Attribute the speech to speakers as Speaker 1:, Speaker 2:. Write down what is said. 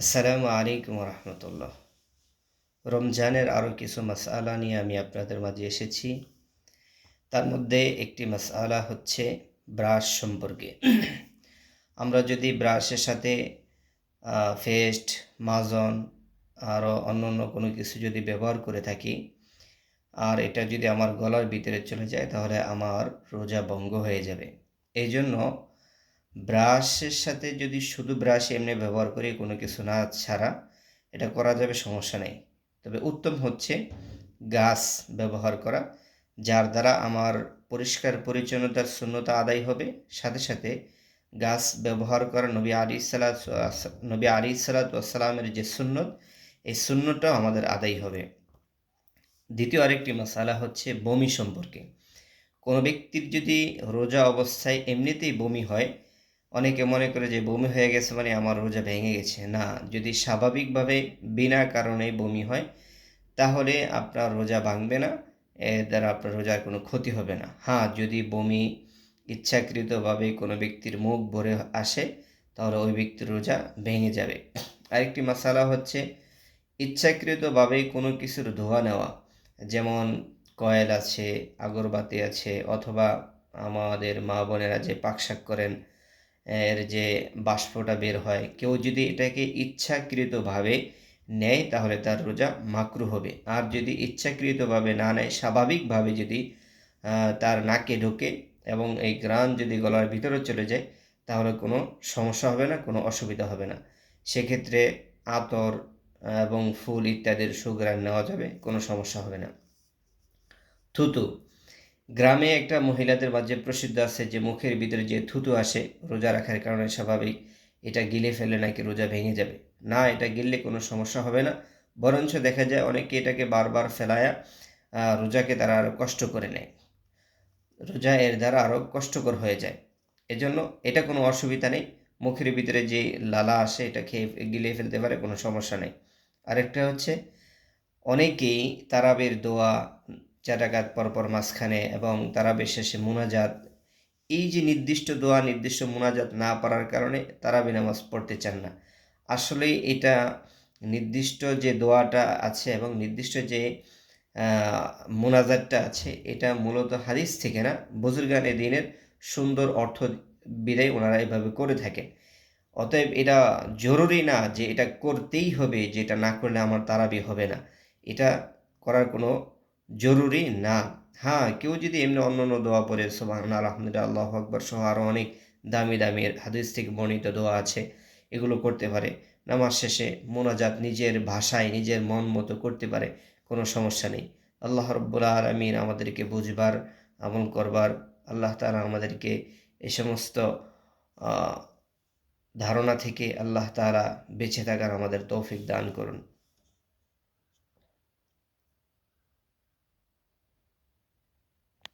Speaker 1: আসসালামু আলাইকুম রহমতুল্লাহ রমজানের আরও কিছু মাসআলা নিয়ে আমি আপনাদের মাঝে এসেছি। তার মধ্যে একটি মাসআলা হচ্ছে ব্রাশ সম্পর্কে। আমরা যদি ব্রাশের সাথে ফেস্ট মাজন আরও অন্য অন্য কোনো কিছু যদি ব্যবহার করে থাকি, আর এটা যদি আমার গলার ভিতরে চলে যায়, তাহলে আমার রোজা ভঙ্গ হয়ে যাবে। এই জন্য ব্রাশের সাথে যদি শুধু ব্রাশ এমনি ব্যবহার করি, কোনো কিছু না ছাড়া, এটা করা যাবে, সমস্যা নেই। তবে উত্তম হচ্ছে গাছ ব্যবহার করা, যার দ্বারা আমার পরিষ্কার পরিচ্ছন্নতার শূন্যতা আদায় হবে। সাথে সাথে গাছ ব্যবহার করা নবী আলী সালাত, নবী আলী সালাতামের যে সুন্নত, এই শূন্যটাও আমাদের আদায় হবে। দ্বিতীয় আরেকটি মশালা হচ্ছে বমি সম্পর্কে। কোনো ব্যক্তির যদি রোজা অবস্থায় এমনিতেই বমি হয় অনেকে মনে করে যে বমি হয়ে গেছে মানে আমার রোজা ভেঙে গেছে। না, যদি স্বাভাবিকভাবে বিনা কারণে বমি হয়, তাহলে আপনার রোজা ভাঙবে না, এর দ্বারা আপনার রোজার কোনো ক্ষতি হবে না। হ্যাঁ যদি বমি ইচ্ছাকৃতভাবে কোনো ব্যক্তির মুখ ভরে আসে, তাহলে ওই ব্যক্তির রোজা ভেঙে যাবে। আরেকটি মশালা হচ্ছে ইচ্ছাকৃতভাবে কোনো কিছুর ধোয়া নেওয়া। যেমন কয়েল আছে, আগরবাতি আছে, অথবা আমাদের মা বোনেরা যে পাকশাক করেন এর যে বাষ্পটা বের হয়, কেউ যদি এটাকে ইচ্ছাকৃতভাবে নেয়, তাহলে তার রোজা মাকরু হবে। আর যদি ইচ্ছাকৃতভাবে না নেয়, স্বাভাবিকভাবে যদি তার নাকে ঢোকে এবং এই গ্রান যদি গলার ভিতরে চলে যায়, তাহলে কোনো সমস্যা হবে না, কোনো অসুবিধা হবে না। সেক্ষেত্রে আতর এবং ফুল ইত্যাদির সুগ্রান নেওয়া যাবে, কোনো সমস্যা হবে না। থুতু গ্রামে একটা মহিলাদের মাঝে প্রসিদ্ধ আছে যে মুখের ভিতরে যে থুতু আসে, রোজা রাখার কারণে স্বাভাবিক এটা গিলে ফেলে নাকি রোজা ভেঙে যাবে। না, এটা গিললে কোনো সমস্যা হবে না। বরঞ্চ দেখা যায় অনেকে এটাকে বারবার ফেলায়া রোজাকে তারা আরও কষ্ট করে নেয়। রোজা এর দ্বারা আরও কষ্টকর হয়ে যায়। এজন্য এটা কোনো অসুবিধা নেই। মুখের ভিতরে যে লালা আসে, এটা খেয়ে গিলে ফেলতে পারে, কোনো সমস্যা নেই। আরেকটা হচ্ছে, অনেকেই তারাবের দোয়া চার পরপর মাঝখানে এবং তারাবের শেষে মোনাজাত। এই যে নির্দিষ্ট দোয়া, নির্দিষ্ট মোনাজাত না পারার কারণে তারাবি নামাজ পড়তে চান না। আসলে এটা নির্দিষ্ট যে দোয়াটা আছে এবং নির্দিষ্ট যে মোনাজাতটা আছে, এটা মূলত হাদিস থেকে না, বুজুর্গানে দিনের সুন্দর অর্থ বিদায় ওনারা এভাবে করে থাকেন। অতএব এটা জরুরি না যে এটা করতেই হবে, যে এটা না করলে আমার তারাবি হবে না। এটা করার কোনো জরুরি? না। হ্যাঁ কেউ যদি এমনি অন্য অন্য দোয়া পড়ে সোবাহ আলহামদুলিল্লাহ, আল্লাহ আকবর সহ আরও অনেক দামি দামি হাদিস থেকে বর্ণিত দোয়া আছে, এগুলো করতে পারে। নামাজ শেষে মোনাজাত নিজের ভাষায়, নিজের মন মতো করতে পারে, কোনো সমস্যা নেই। আল্লাহ রব্বুল্লা আলমিন আমাদেরকে বুঝবার, আমল করবার, আল্লাহ তালা আমাদেরকে এ সমস্ত ধারণা থেকে আল্লাহ তালা বেঁচে থাকার আমাদের তৌফিক দান করুন।